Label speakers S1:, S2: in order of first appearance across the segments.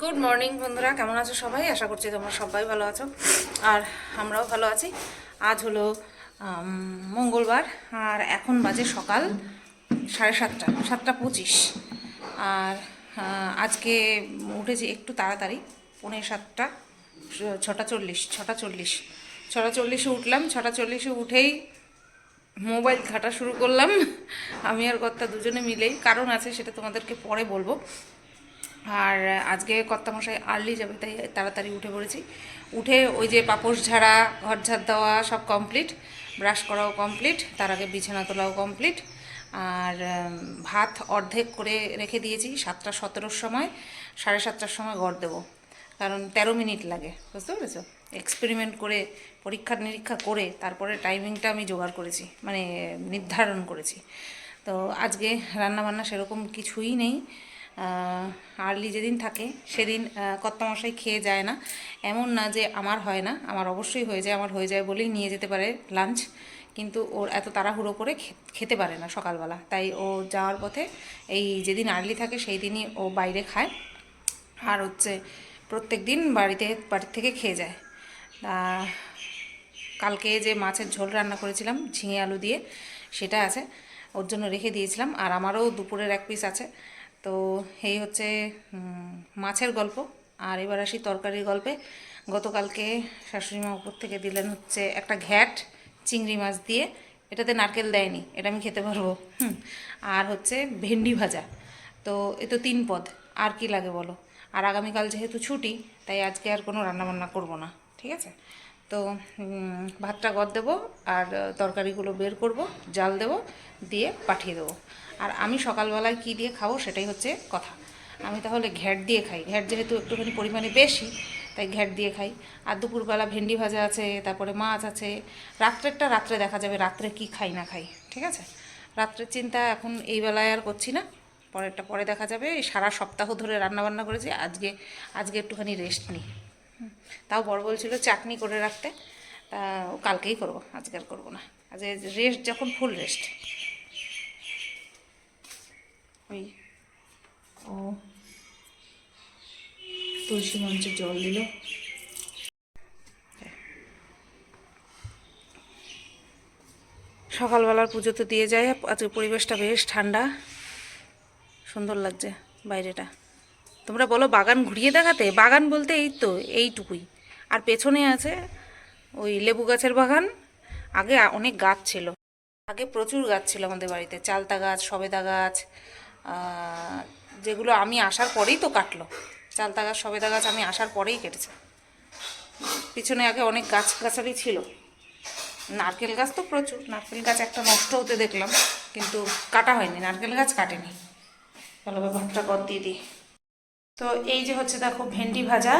S1: Good morning বন্ধুরা। কেমন আছো সবাই? আশা করছি তোমরা সবাই ভালো আছো। আর আমরাও ভালো আছি। আজ হলো মঙ্গলবার, আর এখন বাজে সকাল সাড়ে সাতটা সাতটা পঁচিশ। আর আজকে উঠেছি একটু তাড়াতাড়ি, পৌনে সাতটা, ছটা চল্লিশ ছটা চল্লিশ। ছটা চল্লিশে উঠলাম, ছটা চল্লিশে উঠেই মোবাইল ঘাটা শুরু করলাম। আমি আর কর্তা দুজনে মিলেই, কারণ আছে সেটা তোমাদেরকে পরে বলব। আর আজকে কর্তামশাই আর্লি যাবে, তাই তাড়াতাড়ি উঠে পড়েছি। উঠে ওই যে পাপোশ ঝাড়া, ঘর ঝাড় দেওয়া সব কমপ্লিট ব্রাশ করাও কমপ্লিট তার আগে বিছানা তোলাও কমপ্লিট আর ভাত অর্ধেক করে রেখে দিয়েছি, সাতটা সতেরোর সময়, সাড়ে সাতটার সময় গড় দেবো। কারণ তেরো মিনিট লাগে, বুঝতে পেরেছ? এক্সপেরিমেন্ট করে, পরীক্ষা নিরীক্ষা করে, তারপরে টাইমিংটা আমি জোগাড় করেছি মানে নির্ধারণ করেছি। তো আজকে রান্নাবান্না সেরকম কিছুই নেই। আর্লি যেদিন থাকে সেদিন আহ, কর্তামশাই খেয়ে যায় না। এমন না যে আমার হয় না আমার অবশ্যই হয়ে যায় আমার হয়ে যায় বলেই নিয়ে যেতে পারে লাঞ্চ কিন্তু ওর এত তাড়াহুড়ো করে খেতে পারে না সকালবেলা। তাই ও যাওয়ার পথে এই যেদিন আর্লি থাকে সেই দিনই ও বাইরে খায়। আর হচ্ছে প্রত্যেক দিন বাড়িতে বাড়ির থেকে খেয়ে যায়। কালকে যে মাছের ঝোল রান্না করেছিলাম ঝিঙে আলু দিয়ে সেটা আছে। ওর জন্য রেখে দিয়েছিলাম। আর আমারও দুপুরের এক পিস আছে। তো এই হচ্ছে মাছের গল্প। আর এবার আসি তরকারির গল্পে। গতকালকে শাশুড়িমা উপর থেকে দিলেন হচ্ছে একটা ঘ্যাট চিংড়ি মাছ দিয়ে। এটাতে নারকেল দেয়নি, এটা আমি খেতে পারব। আর হচ্ছে ভেন্ডি ভাজা। তো এ তো তিন পদ, আর কি লাগে বলো? আর আগামীকাল যেহেতু ছুটি, তাই আজকে আর কোনো রান্নাবান্না করব না, ঠিক আছে? তো ভাতটা গদ দেবো, আর তরকারিগুলো বের করব, জাল দেবো, দিয়ে পাঠিয়ে দেবো। আর আমি সকালবেলায় কি দিয়ে খাব সেটাই হচ্ছে কথা। আমি তাহলে ঘ্যাট দিয়ে খাই। ঘ্যাট যেহেতু একটুখানি পরিমাণে বেশি, তাই ঘ্যাট দিয়ে খাই। আর দুপুরবেলা ভেন্ডি ভাজা আছে, তারপরে মাছ আছে। রাত্রেরটা রাত্রে দেখা যাবে, রাত্রে কি খাই না খাই, ঠিক আছে? রাত্রের চিন্তা এখন এই বেলায় আর করছি না। পরেরটা পরে দেখা যাবে সারা সপ্তাহ ধরে রান্নাবান্না করেছি, আজকে আজকে একটুখানি রেস্ট নিই। তাও বড় বলছিল চাটনি করে রাখতে, তা কালকেই করব, আজকে আর করব না। আজকে রেস্ট যখন ফুল রেস্ট ওই ও, তুলসী মঞ্চে জল দিল। সকালবেলার পুজো তো দিয়ে যায়, আজকে পরিবেশটা বেশ ঠান্ডা। সুন্দর লাগছে বাইরেটা। তোমরা বলো, বাগান ঘুরিয়ে দেখাতে? বাগান বলতে এই তো, এইটুকুই। আর পেছনে আছে ওই লেবু গাছের বাগান। আগে অনেক গাছ ছিল। আগে প্রচুর গাছ ছিল আমাদের বাড়িতে। চালতা গাছ, সবেদা গাছ যেগুলো আমি আসার পরেই তো কাটলো। চালতা গাছ সবেদা গাছ আমি আসার পরেই কেটেছে। পিছনে আগে অনেক গাছ গাছালি ছিল। নারকেল গাছ তো প্রচুর। নারকেল গাছ একটা নষ্ট হতে দেখলাম, কিন্তু কাটা হয়নি। নারকেল গাছ কাটেনি। ভালোভাবে ভাতটা কর দিয়ে দিই। তো এই যে হচ্ছে দেখো ভেন্ডি ভাজা,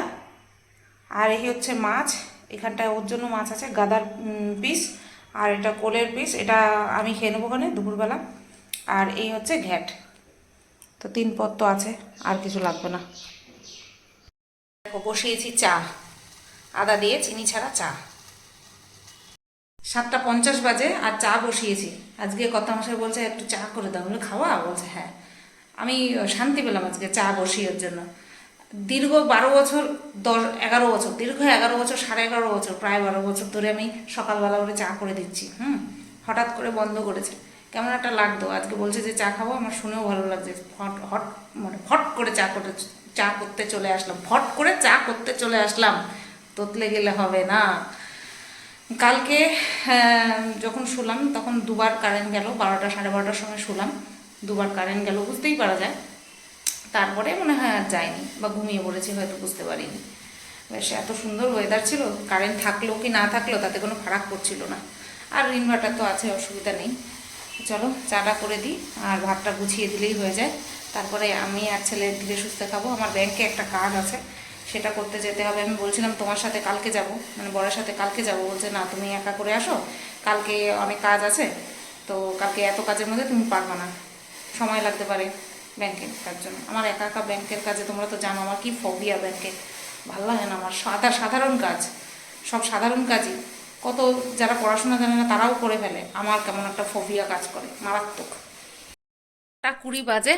S1: আর এই হচ্ছে মাছ। এখানটায় ওর জন্য মাছ আছে, গাদার পিস আর এটা কোলের পিস এটা আমি খেয়ে নেব ওখানে দুপুরবেলা। আর এই হচ্ছে ঘ্যাট। তো তিন পদ তো আছে, আর কিছু লাগবে না। দেখো, বসিয়েছি চা। আদা দিয়ে চিনি ছাড়া চা। সাতটা পঞ্চাশ বাজে আর চা বসিয়েছি। আজকে কত মশাই বলছে, একটু চা করে দাও। বলে, খাওয়া? বলছে হ্যাঁ। আমি শান্তি পেলাম আজকে চা বসিয়ের জন্য। দীর্ঘ বারো বছর, দশ, এগারো বছর, দীর্ঘ এগারো বছর, সাড়ে এগারো বছর, প্রায় বারো বছর ধরে আমি সকালবেলা করে চা করে দিচ্ছি, হুম? হঠাৎ করে বন্ধ করেছে। কেমন একটা লাগতো? আজকে বলছে যে চা খাব, আমার শুনেও ভালো লাগছে। ফট, হট মানে ফট করে চা করে চা করতে চলে আসলাম। ফট করে চা করতে চলে আসলাম। তোতলে গেলে হবে না। কালকে যখন শুলাম, তখন দুবার কারেন্ট গেল, বারোটা, সাড়ে বারোটার সময় শুলাম। দুবার কারেন্ট গেল, বুঝতেই পারা যায়। তারপরে মনে হয় আর যায়নি, বা ঘুমিয়ে পড়েছি, হয়তো বুঝতে পারিনি। বেশ, এত সুন্দর ওয়েদার ছিল। কারেন্ট থাকলেও কি না থাকলেও তাতে কোনো ফারাক পড়ছিল না। আর ইনভার্টার তো আছে, অসুবিধা নেই। চলো, চাটা করে দিই আর ভাতটা গুছিয়ে দিলেই হয়ে যায়। তারপরে আমি আর ছেলে ধীরে সুস্থে খাব। আমার ব্যাংকে একটা কাজ আছে, সেটা করতে যেতে হবে। আমি বলছিলাম তোমার সাথে কালকে যাব মানে বরের সাথে কালকে যাব। বলছে, না, তুমি একা করে আসো, কালকে অনেক কাজ আছে, তো কালকে এত কাজের মধ্যে তুমি পারবে না। সময় লাগতে পারে ব্যাংকে তার জন্য। আমার একা একা ব্যাংকের কাজে তোমরা তো জানো, আমার কি ফবিয়া ব্যাংকে। ভালো লাগে না, আমার সাধারণ কাজ, সব সাধারণ কাজই। কত যারা পড়াশোনা জানে না, তারাও করে ফেলে। আমার কেমন একটা ফোবিয়া কাজ করে, মারাত্মক। টা কুড়ি বাজে।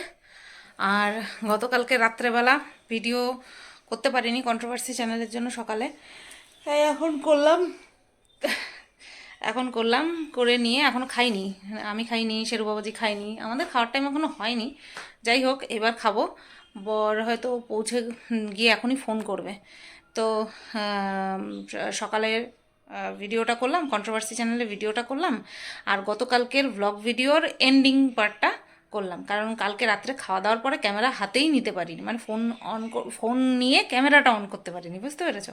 S1: আর গতকালকে রাত্রেবেলা ভিডিও করতে পারিনি কন্ট্রোভার্সি চ্যানেলের জন্য সকালে। তাই এখন করলাম। এখন করলাম, করে নিয়ে এখনও খাইনি। আমি খাইনি শেরু বাবাজি খাইনি। আমাদের খাওয়ার টাইম এখনও হয়নি। যাই হোক, এবার খাব। বর হয়তো পৌঁছে গিয়ে এখনই ফোন করবে। তো সকালের ভিডিওটা করলাম কন্ট্রোভার্সি চ্যানেলে ভিডিওটা করলাম, আর গতকালকের ব্লগ ভিডিওর এন্ডিং পার্টটা করলাম। কারণ কালকে রাত্রে খাওয়া দাওয়ার পরে ক্যামেরা হাতেই নিতে পারিনি মানে ফোন অন ফোন নিয়ে ক্যামেরাটা অন করতে পারিনি, বুঝতে পেরেছ?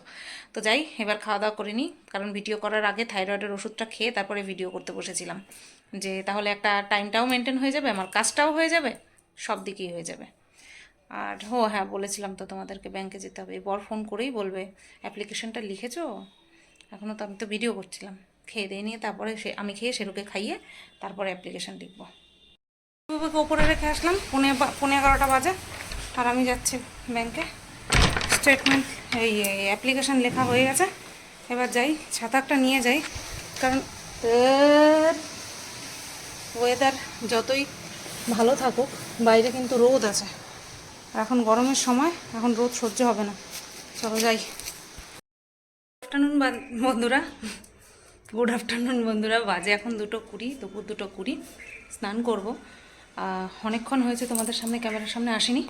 S1: তো যাই, এবার খাওয়া দাওয়া করিনি কারণ ভিডিও করার আগে থাইরয়েডের ওষুধটা খেয়ে তারপরে ভিডিও করতে বসেছিলাম। যে তাহলে একটা টাইমটাও মেনটেন হয়ে যাবে, আমার কাজটাও হয়ে যাবে, সব দিকেই হয়ে যাবে। আর, ও হ্যাঁ বলেছিলাম তো তোমাদেরকে ব্যাংকে যেতে হবে বর ফোন করেই বলবে। অ্যাপ্লিকেশনটা লিখেছো? এখনও তো আমি তো ভিডিও করছিলাম। খেয়ে দিয়ে নিয়ে তারপরে সে আমি খেয়ে সেরুকে খাইয়ে তারপরে অ্যাপ্লিকেশন লিখব। ওপরে রেখে আসলাম, পৌনে পৌনে এগারোটা বাজে। আর আমি যাচ্ছি ব্যাংকে স্টেটমেন্ট এই অ্যাপ্লিকেশন লেখা হয়ে গেছে। এবার যাই ছাতাটা নিয়ে যাই। কারণ ওয়েদার যতই ভালো থাকুক, বাইরে কিন্তু রোদ আছে। এখন গরমের সময়, এখন রোদ সহ্য হবে না। চলো যাই। আফটারনুন বন্ধুরা। গুড আফটারনুন বন্ধুরা, বাজে এখন দুটো কুড়ি, দুপুর দুটো কুড়ি, স্নান করব। অনেকক্ষণ হয়েছে তোমাদের সামনে, ক্যামেরার সামনে আসিনি।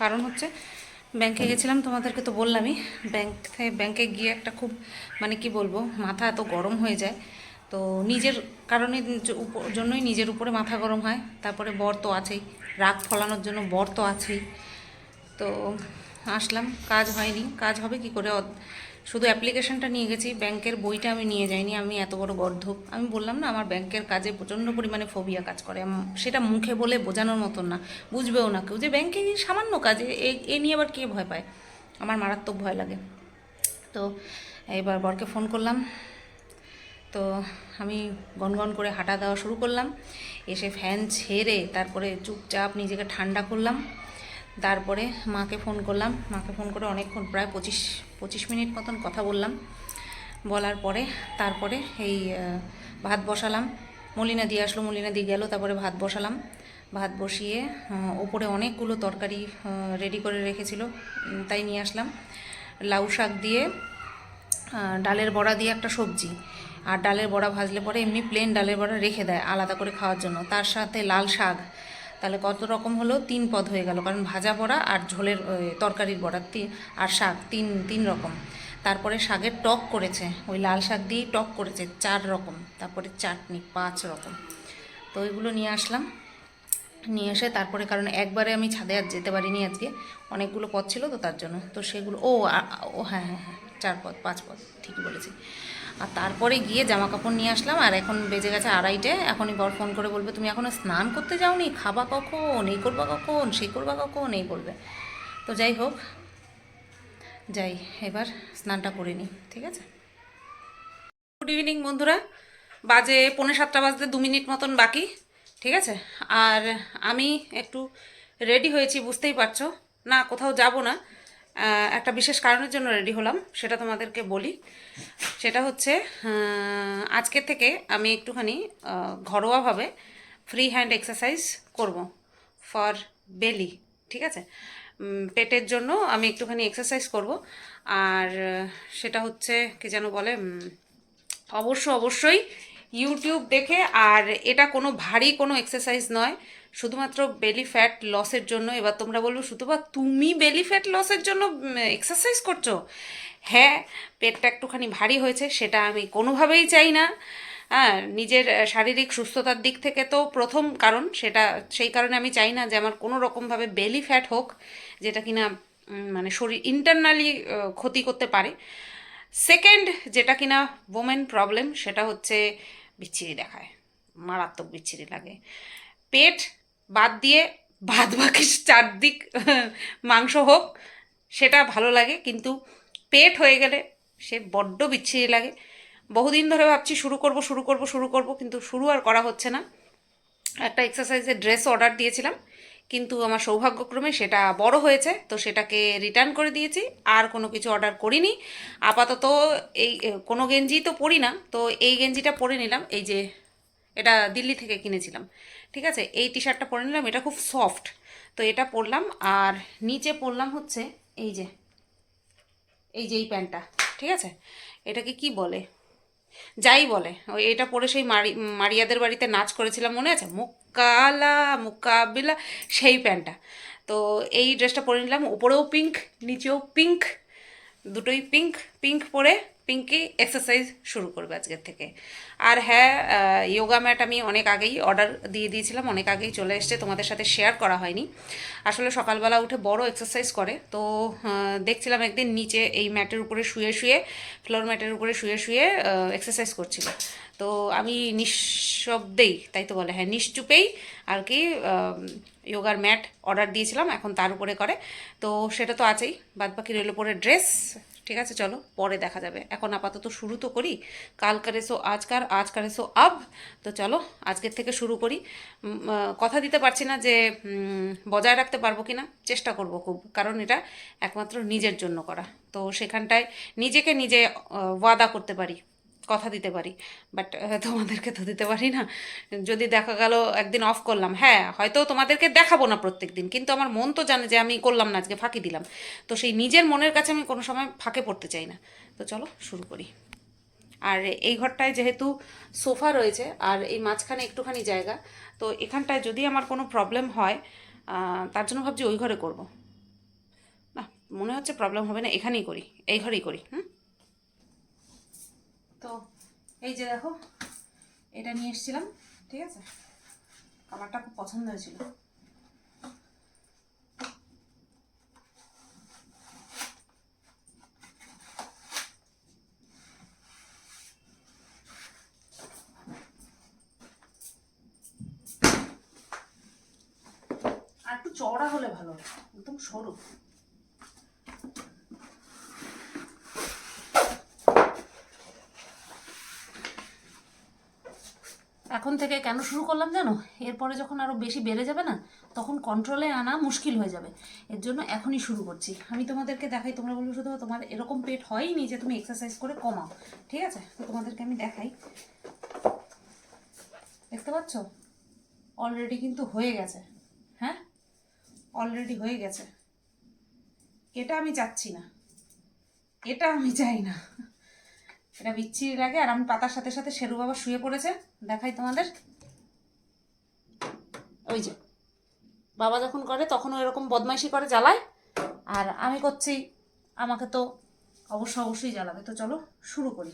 S1: কারণ হচ্ছে ব্যাংকে গেছিলাম, তোমাদেরকে তো বললামই, ব্যাংক থেকে ব্যাংকে গিয়ে একটা খুব মানে কি বলব, মাথা এত গরম হয়ে যায়। তো নিজের কারণে জন্যই নিজের উপরে মাথা গরম হয়। তারপরে বর তো আছেই, রাগ ফলানোর জন্য বর তো আছেই। তো আসলাম, কাজ হয়নি। কাজ হবে কি করে? শুধু অ্যাপ্লিকেশনটা নিয়ে গেছি, ব্যাংকের বইটা আমি নিয়ে যাইনি, আমি এত বড় গর্ধপ আমি বললাম, না, আমার ব্যাংকের কাজে প্রচণ্ড পরিমাণে ফোবিয়া কাজ করে। সেটা মুখে বলে বোঝানোর মতন না, বুঝবেও না কেউ। যে ব্যাংকে সামান্য কাজে, এ নিয়ে আবার কে ভয় পায়? আমার মারাত্মক ভয় লাগে। তো এবার বরকে ফোন করলাম। তো আমি গনগন করে হাঁটা দেওয়া শুরু করলাম। এসে ফ্যান ছেড়ে তারপরে চুপচাপ নিজেকে ঠান্ডা করলাম। তারপরে মাকে ফোন করলাম। মাকে ফোন করে অনেকক্ষণ, প্রায় পঁচিশ পঁচিশ মিনিট মতন কথা বললাম। বলার পরে তারপরে এই ভাত বসালাম। মলিনা দিয়ে আসলো, মলিনা দিয়ে গেল, তারপরে ভাত বসালাম। ভাত বসিয়ে ওপরে অনেকগুলো তরকারি রেডি করে রেখেছিল তাই নিয়ে আসলাম। লাউ শাক দিয়ে ডালের বড়া দিয়ে একটা সবজি। আর ডালের বড়া ভাজলে পরে এমনি প্লেন ডালের বড়া রেখে দেয় আলাদা করে খাওয়ার জন্য। তার সাথে লাল শাক তাহলে কত রকম হলো? তিন পদ হয়ে গেল। কারণ ভাজা বড়া আর ঝোলের তরকারির বড়া আর শাক, তিন তিন রকম। তারপরে শাকের টক করেছে। ওই লাল শাক দিয়েই টক করেছে, চার রকম। তারপরে চাটনি, পাঁচ রকম। তো ওইগুলো নিয়ে আসলাম। নিয়ে এসে তারপরে, কারণ একবারে আমি ছাদে আর যেতে পারিনি আজকে, অনেকগুলো পথ ছিল তো তার জন্য। তো সেগুলো, ও ও হ্যাঁ হ্যাঁ হ্যাঁ চার পথ পাঁচ পথ ঠিকই বলেছি। আর তারপরে গিয়ে জামা কাপড় নিয়ে আসলাম, আর এখন বেজে গেছে আড়াইটে। এখনই বর ফোন করে বলবে, তুমি এখনও স্নান করতে যাওনি? খাবা কখন? এই করবা কখন? সেই করবা কখন? এই বলবে। তো যাই হোক, যাই, এবার স্নানটা করে নিই, ঠিক আছে? গুড ইভিনিং বন্ধুরা। বাজে পৌনে সাতটা বাজতে দু মিনিট মতন বাকি, ঠিক আছে? আর আমি একটু রেডি হয়েছি, বুঝতেই পারছ। না, কোথাও যাব না। একটা বিশেষ কারণের জন্য রেডি হলাম সেটা তোমাদেরকে বলি। সেটা হচ্ছে আহ, আজকের থেকে আমি একটুখানি ঘরোয়াভাবে ফ্রি হ্যান্ড এক্সারসাইজ করব ফর বেলি ঠিক আছে? পেটের জন্য আমি একটুখানি এক্সারসাইজ করব আর সেটা হচ্ছে কি যেন বলে অবশ্য অবশ্যই ইউটিউব দেখে আর এটা কোনো ভারী কোনো এক্সারসাইজ নয়। শুধুমাত্র বেলি ফ্যাট লসের জন্য, এবার তোমরা বলব শুধুমাত্র তুমি বেলি ফ্যাট লসের জন্য এক্সারসাইজ করছ? হ্যাঁ পেটটা একটুখানি ভারী হয়েছে, সেটা আমি কোনোভাবেই চাই না। হ্যাঁ নিজের শারীরিক সুস্থতার দিক থেকে তো প্রথম কারণ, সেটা, সেই কারণে আমি চাই না যে আমার কোনো রকমভাবে বেলি ফ্যাট হোক, যেটা কিনা মানে শরীর ইন্টারনালি ক্ষতি করতে পারে। সেকেন্ড যেটা কিনা ওমেন প্রবলেম সেটা হচ্ছে বিচ্ছিরি দেখায়, মারাত্মক বিচ্ছিরি লাগে। পেট বাদ দিয়ে বাদ বাকি চারদিক, মাংস হোক, সেটা ভালো লাগে। কিন্তু পেট হয়ে গেলে সে বড্ড বিচ্ছিরি লাগে। বহুদিন ধরে ভাবছি শুরু করব শুরু করব শুরু করব, কিন্তু শুরু আর করা হচ্ছে না। একটা এক্সারসাইজের ড্রেস অর্ডার দিয়েছিলাম, কিন্তু আমার সৌভাগ্যক্রমে সেটা বড় হয়েছে, তো সেটাকে রিটার্ন করে দিয়েছি। আর কোনো কিছু অর্ডার করিনি। আপাতত এই কোনো গেঞ্জি তো পরি না, তো এই গেঞ্জিটা পরে নিলাম। এই যে, এটা দিল্লি থেকে কিনেছিলাম। ঠিক আছে? এই টি শার্টটা পরে নিলাম, এটা খুব সফট তো এটা পরলাম, আর নিচে পরলাম হচ্ছে এই যে এই যে এই প্যান্টটা, ঠিক আছে? এটাকে কি বলে? যাই বলে, ওই এটা পরে সেই মারি, মারিয়াদের বাড়িতে নাচ করেছিলাম মনে আছে? মুকালা মুকাবিলা, সেই প্যান্টটা। তো এই ড্রেসটা পরে নিলাম, উপরেও পিঙ্ক নিচেও পিঙ্ক দুটোই পিঙ্ক পিঙ্ক পরে পিঙ্কি এক্সারসাইজ শুরু করবে আজকের থেকে। আর হ্যাঁ যোগা ম্যাট আমি অনেক আগেই অর্ডার দিয়ে দিয়েছিলাম, অনেক আগেই চলে এসছে, তোমাদের সাথে শেয়ার করা হয়নি। আসলে সকালবেলা উঠে বড় এক্সারসাইজ করে, তো দেখছিলাম একদিন নিচে এই ম্যাটের উপরে শুয়ে শুয়ে ফ্লোর ম্যাটের উপরে শুয়ে শুয়ে এক্সারসাইজ করছিল। তো আমি নিঃশব্দেই, তাই তো বলে হ্যাঁ নিশ্চুপেই আর কি যোগার ম্যাট অর্ডার দিয়েছিলাম, এখন তার উপরে করে। তো সেটা তো আছেই বাদ বাকি রইল পরে ড্রেস ঠিক আছে, চলো, পরে দেখা যাবে। এখন আপাতত শুরু তো করি। কাল করে সো আজকার আজ করে সো আব। তো চলো, আজকের থেকে শুরু করি। কথা দিতে পারছি না যে বজায় রাখতে পারব কি না চেষ্টা করব খুব। কারণ এটা একমাত্র নিজের জন্য করা। তো সেখানটায় নিজেকে নিজে ওয়াদা করতে পারি। কথা দিতে পারি। বাট তোমাদেরকে তো দিতে পারি না। যদি দেখা গেল একদিন অফ করলাম হ্যাঁ হয়তো তোমাদেরকে দেখাবো না প্রত্যেক দিন কিন্তু আমার মন তো জানে যে আমি করলাম না, আজকে ফাঁকি দিলাম। তো সেই নিজের মনের কাছে আমি কোনো সময় ফাঁকে পড়তে চাই না। তো চলো, শুরু করি। আর এই ঘরটায় যেহেতু সোফা রয়েছে, আর এই মাঝখানে একটুখানি জায়গা, তো এখানটায় যদি আমার কোনো প্রবলেম হয় তার জন্য ভাবছি ওই ঘরে করব। না, মনে হচ্ছে প্রবলেম হবে না, এখানেই করি, এই ঘরেই করি, হুম? তো এই যে দেখো এটা নিয়ে এসেছিলাম ঠিক আছে? কালারটা খুব পছন্দ হয়েছিল আর একটু চওড়া হলে ভালো হতো একদম সরু এখন থেকে কেন শুরু করলাম জানো? এরপরে যখন আরও বেশি বেড়ে যাবে না, তখন কন্ট্রোলে আনা মুশকিল হয়ে যাবে। এর জন্য এখনই শুরু করছি। আমি তোমাদেরকে দেখাই, তোমরা বলবে শুধু তোমার এরকম পেট হয়নি যে তুমি এক্সারসাইজ করে কমাও। ঠিক আছে? তো তোমাদেরকে আমি দেখাই। দেখতে পাচ্ছ? অলরেডি কিন্তু হয়ে গেছে। হ্যাঁ? অলরেডি হয়ে গেছে। এটা আমি চাচ্ছি না। এটা আমি চাই না। এটা বিচ্ছিরি লাগে আর আমি পাতার সাথে সাথে শেরু বাবা শুয়ে পড়েছে। দেখাই তোমাদের। ওই যে, বাবা যখন করে, তখনও এরকম বদমাইশি করে, জ্বালায়। আর আমি করছি, আমাকে তো অবশ্য অবশ্যই জ্বালাবে। তো চলো, শুরু করি।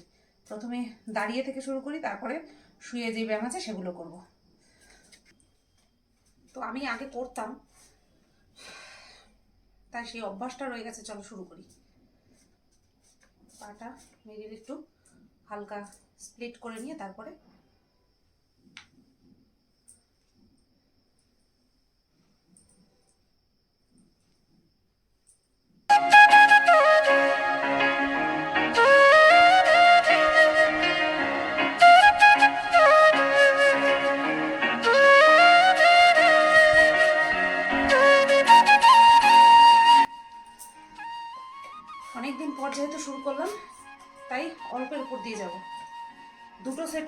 S1: প্রথমে দাঁড়িয়ে থেকে শুরু করি, তারপরে শুয়ে যে ব্যায়াম আছে, সেগুলো করব। তো আমি আগে করতাম। তাই সেই অভ্যাসটা রয়ে গেছে, চলো শুরু করি। পাটা মিডিল একটু। হালকা স্প্লিট করে নিয়ে তারপরে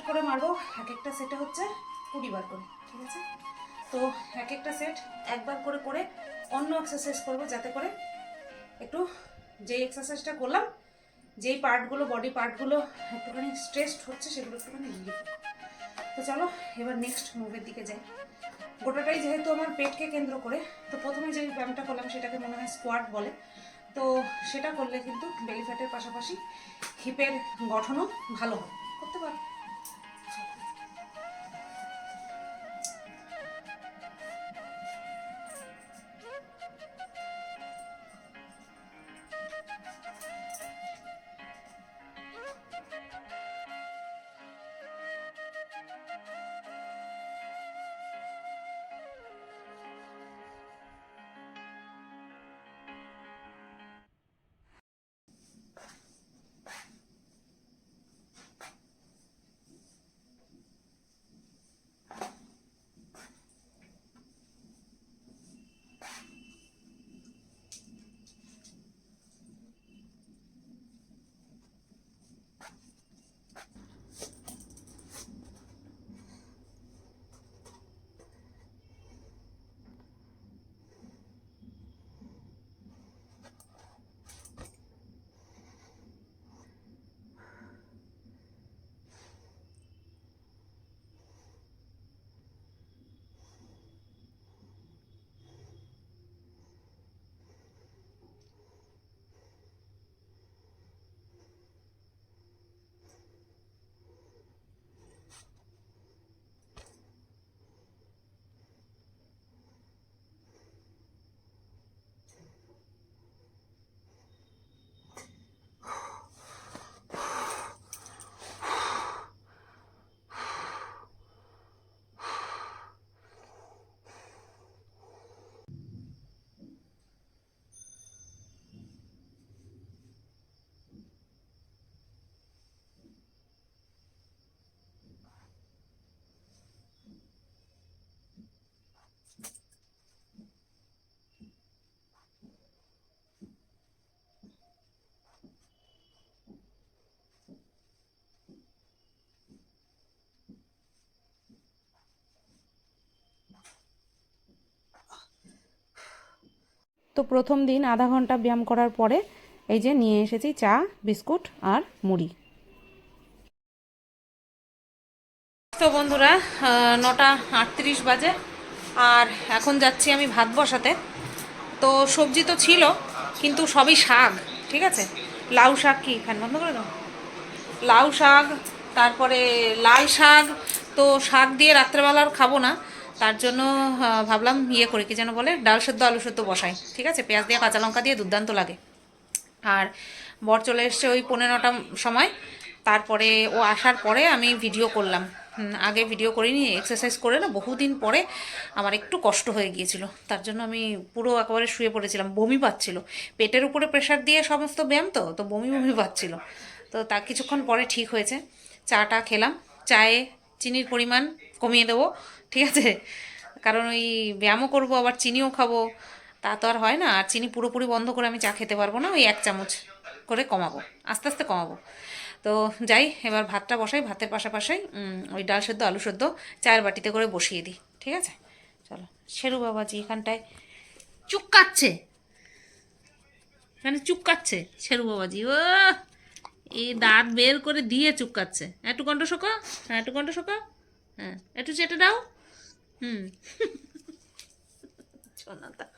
S1: করে মারবো। এক একটা সেটে হচ্ছে কুড়ি বার করে, ঠিক আছে? তো এক একটা সেট একবার করে করে অন্য এক্সারসাইজ করব যাতে করে একটু যেই এক্সারসাইজটা করলাম, যেই পার্টগুলো বডি পার্টগুলো একটুখানি স্ট্রেসড হচ্ছে সেগুলো একটুখানি রিলিফ তো চলো, এবার নেক্সট মুভের দিকে যাই। গোটাটাই যেহেতু আমার পেটকে কেন্দ্র করে, তো প্রথমে যে ব্যায়ামটা করলাম সেটাকে মনে হয় স্কোয়াট বলে। তো সেটা করলে কিন্তু বেলি ফ্যাটের পাশাপাশি হিপের গঠনও ভালো হয়, করতে পারো।
S2: তো প্রথম দিন আধা ঘণ্টা ব্যায়াম করার পরে এই যে নিয়ে এসেছি চা, বিস্কুট আর মুড়ি।
S1: তো বন্ধুরা নটা আটত্রিশ বাজে আর এখন যাচ্ছি আমি ভাত বসাতে। তো সবজি তো ছিল, কিন্তু সবই শাক, ঠিক আছে? লাউ শাক কি ফ্যান বন্ধ করে দাও। লাউ শাক, তারপরে লাল শাক, তো শাক দিয়ে রাত্রেবেলা আর খাব না। তার জন্য ভাবলাম ইয়ে করি, কি যেন বলে, ডাল সেদ্ধ, আলু সেদ্ধ বসাই। ঠিক আছে? পেঁয়াজ দিয়ে কাঁচা লঙ্কা দিয়ে দুর্দান্ত লাগে। আর বর চলে এসছে ওই পনেরোটা সময়। তারপরে ও আসার পরে আমি ভিডিও করলাম। আগে ভিডিও করিনি এক্সারসাইজ করে না, বহুদিন পরে আমার একটু কষ্ট হয়ে গিয়েছিল। তার জন্য আমি পুরো একেবারে শুয়ে পড়েছিলাম, বমি পাচ্ছিল। পেটের উপরে প্রেশার দিয়ে সমস্ত ব্যায়াম তো তো বমি বমি পাচ্ছিল। তো তা কিছুক্ষণ পরে ঠিক হয়েছে। চাটা খেলাম। চায়ে চিনির পরিমাণ কমিয়ে দেবো। ঠিক আছে? কারণ ওই ব্যায়ামও করব, আবার চিনিও খাব। তা তো আর হয় না, আর চিনি পুরোপুরি বন্ধ করে আমি চা খেতে পারব না, ওই এক চামচ করে কমাবো, আস্তে আস্তে কমাবো। তো যাই, এবার ভাতটা বসাই, ভাতের পাশাপাশি ওই ডাল সেদ্ধ, আলু সেদ্ধ চায়ের বাটিতে করে বসিয়ে দিই, ঠিক আছে? চলো, শেরু বাবাজি এখানটায় চুক্কাচ্ছে এখানে চুপকাচ্ছে শেরু বাবাজি, ও! এই দাঁত বের করে দিয়ে চুপকাচ্ছে। একটু কণ্ঠ শোকা হ্যাঁ একটু কণ্ঠ শোকা হ্যাঁ একটু চেটে দাও। うん。そうなんだ。